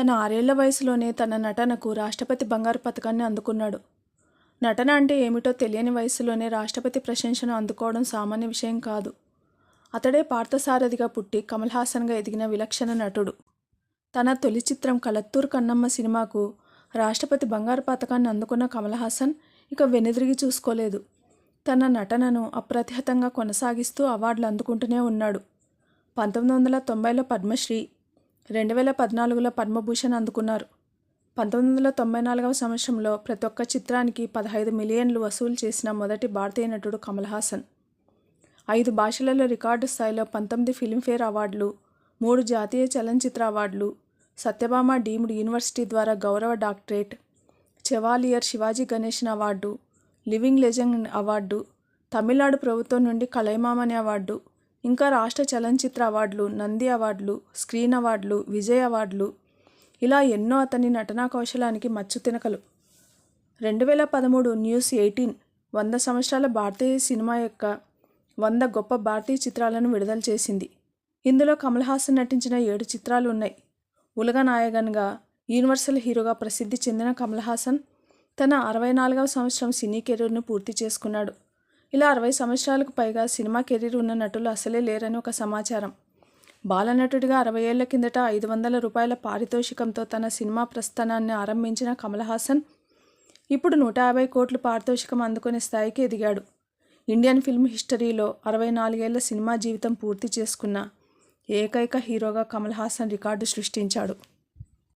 తన ఆరేళ్ళ వయసులోనే తన నటనకు రాష్ట్రపతి బంగారు పథకాన్ని అందుకున్నాడు. నటన అంటే ఏమిటో తెలియని వయసులోనే రాష్ట్రపతి ప్రశంసను అందుకోవడం సామాన్య విషయం కాదు. అతడే పార్థసారథిగా పుట్టి కమల్ హాసన్గా ఎదిగిన విలక్షణ నటుడు. తన తొలి చిత్రం కలత్తూరు కన్నమ్మ సినిమాకు రాష్ట్రపతి బంగారు పథకాన్ని అందుకున్న కమల్ హాసన్ ఇక వెనుదిరిగి చూసుకోలేదు. తన నటనను అప్రతిహతంగా కొనసాగిస్తూ అవార్డులు అందుకుంటూనే ఉన్నాడు. పంతొమ్మిది వందల తొంభైలో పద్మశ్రీ రెండు వేల పద్నాలుగులో పద్మభూషణ్ అందుకున్నారు. పంతొమ్మిది వందల తొంభై నాలుగవ సంవత్సరంలో ప్రతి ఒక్క చిత్రానికి పదహైదు మిలియన్లు వసూలు చేసిన మొదటి భారతీయ నటుడు కమల్ హాసన్. ఐదు భాషలలో రికార్డు స్థాయిలో పంతొమ్మిది ఫిల్మ్ఫేర్ అవార్డులు మూడు జాతీయ చలనచిత్ర అవార్డులు సత్యభామ డీమ్డ్ యూనివర్సిటీ ద్వారా గౌరవ doctorate chevalier Sivaji Ganesan award living legend award Tamil Nadu ప్రభుత్వం నుండి కలైమామని అవార్డు ఇంకా రాష్ట్ర చలనచిత్ర అవార్డులు నంది అవార్డులు స్క్రీన్ అవార్డులు విజయ్ అవార్డులు. ఇలా ఎన్నో అతని నటనా కౌశలానికి మచ్చు తినకలు. రెండు వేల పదమూడు న్యూస్ ఎయిటీన్ వంద సంవత్సరాల భారతీయ సినిమా యొక్క వంద గొప్ప భారతీయ చిత్రాలను విడుదల చేసింది. ఇందులో కమల్ హాసన్ నటించిన ఏడు చిత్రాలు ఉన్నాయి. ఉలగ నాయకన్గా యూనివర్సల్ హీరోగా ప్రసిద్ధి చెందిన కమల్ హాసన్ తన అరవై నాలుగవ సంవత్సరం సినీ కెరీర్ను పూర్తి చేసుకున్నాడు. ఇలా అరవై సంవత్సరాలకు పైగా సినిమా కెరీర్ ఉన్న నటులు అసలే లేరని ఒక సమాచారం. బాలనటుడిగా అరవై ఏళ్ళ కిందట ఐదు వందల రూపాయల పారితోషికంతో తన సినిమా ప్రస్థానాన్ని ఆరంభించిన కమల్ హాసన్ ఇప్పుడు నూట యాభై కోట్లు పారితోషికం అందుకునే స్థాయికి ఎదిగాడు. ఇండియన్ ఫిల్మ్ హిస్టరీలో అరవై నాలుగేళ్ళ సినిమా జీవితం పూర్తి చేసుకున్న ఏకైక హీరోగా కమల్ హాసన్ రికార్డు సృష్టించాడు.